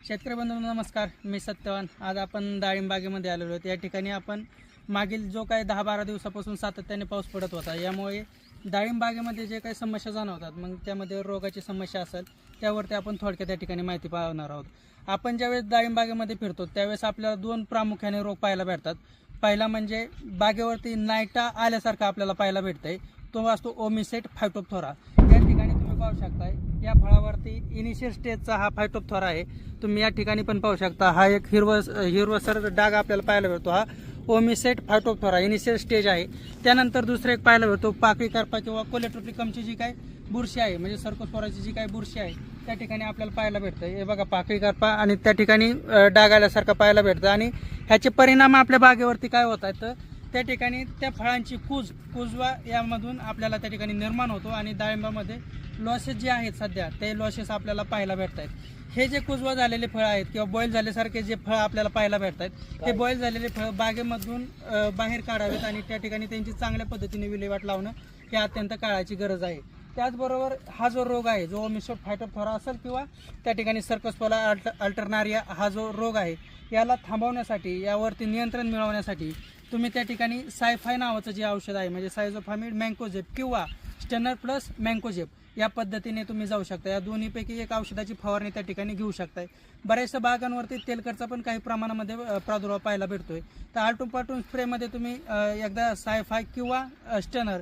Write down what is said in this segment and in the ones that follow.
शेतकरी बंधूंनो नमस्कार. मी सत्यवान. आज आपण डाळिंबागेमध्ये आलेलो आहोत. या ठिकाणी आपण मागील जो काही दहा बारा दिवसापासून सातत्याने पाऊस पडत होता यामुळे डाळिंबागेमध्ये जे काही समस्या जाणवतात मग त्यामध्ये रोगाची समस्या असेल त्यावरती आपण थोडक्यात त्या ठिकाणी माहिती पाहणार आहोत. आपण ज्यावेळेस डाळिंबागेमध्ये फिरतो त्यावेळेस आपल्याला दोन प्रामुख्याने रोग पाहायला भेटतात. पहिला म्हणजे बागेवरती नायटा आल्यासारखा आपल्याला पाहायला भेटतंय. तो असतो ओमिसेट फायटोपथोरा. पाहू शकताय. या फळावरती इनिशियल स्टेजचा हा फायटोपथोरा आहे. तुम्ही या ठिकाणी पण पाहू शकता. हा एक हिरव हिरवसर डाग आपल्याला पाहायला भेटतो हा ओमिसेट फायटोपथोरा इनिशियल स्टेज आहे. त्यानंतर दुसरं एक पाहायला मिळतो. पाकळी करपा किंवा कोलेट्रोपिकमची जी काय बुरशी आहे म्हणजे सर्कोस्पोराची जी काय बुरशी आहे त्या ठिकाणी आपल्याला पाहायला भेटतं. हे बघा पाकळी करपा आणि त्या ठिकाणी डाग आल्यासारखं पाहायला भेटतं. आणि ह्याचे परिणाम आपल्या बागेवरती काय होत आहेत? तर त्या ठिकाणी त्या फळांची कूज कुजवा यामधून आपल्याला त्या ठिकाणी निर्माण होतो आणि डाळिंबामध्ये लॉसेस जे आहेत सध्या ते लॉसेस आपल्याला पाहायला भेटत आहेत हे जे कुजवा झालेले फळं आहेत किंवा बॉईल झाल्यासारखे जे फळं आपल्याला पाहायला भेटत आहेत ते बॉईल झालेले फळं बागेमधून बाहेर काढावेत आणि त्या ठिकाणी त्यांची चांगल्या पद्धतीने विल्हेवाट लावणं हे अत्यंत काळाची गरज आहे. त्याचबरोबर हा जो रोग आहे जो मिसो फायटोफोरा असेल किंवा त्या ठिकाणी सर्कसपोला अल्ट अल्टरनारिया हा जो रोग आहे याला थांबवण्यासाठी यावरती नियंत्रण मिळवण्यासाठी तुम्ही त्या ठिकाणी सायफाय नावाचं जे औषध आहे म्हणजे सायझोफामिड मँकोझेप किंवा स्टनर प्लस मँकोझेप या पद्धतीने तुम्ही जाऊ शकता. या दोन्हीपैकी एक औषधाची फवारणी त्या ठिकाणी घेऊ शकताय. बऱ्याचशा बागांवरती तेलकटचा पण काही प्रमाणामध्ये प्रादुर्भाव पाहायला भेटतोय. तर आलटून पाटून स्प्रेमध्ये तुम्ही एकदा सायफाय किंवा स्टनर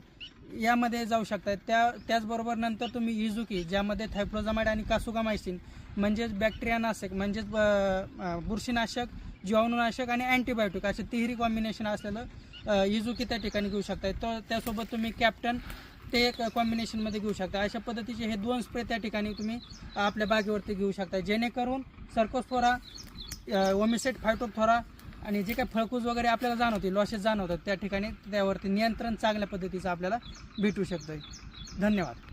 यामध्ये जाऊ शकता त्या त्याचबरोबर नंतर तुम्ही इझुकी ज्यामध्ये थायप्रोझामाइड आणि कासुगामायसिन म्हणजेच बॅक्टेरियानाशक म्हणजेच बुरशीनाशक जीवाणुनाशक आणि अँटीबायोटिक असे तिहेरी कॉम्बिनेशन असलेलं इजुकी त्या ठिकाणी घेऊ शकताय. तर त्यासोबत तुम्ही कॅप्टन ते एक कॉम्बिनेशनमध्ये घेऊ शकता अशा पद्धतीचे हे दोन स्प्रे त्या ठिकाणी तुम्ही आपल्या बागेवरती घेऊ शकता जेणेकरून सर्कोस्फोरा ओमिसेट फायटोथोरा आणि जे काही फळकूज वगैरे आपल्याला जाणवते लॉसेस जाणवतात त्या ठिकाणी त्यावरती नियंत्रण चांगल्या पद्धतीचं आपल्याला भेटू शकतं धन्यवाद.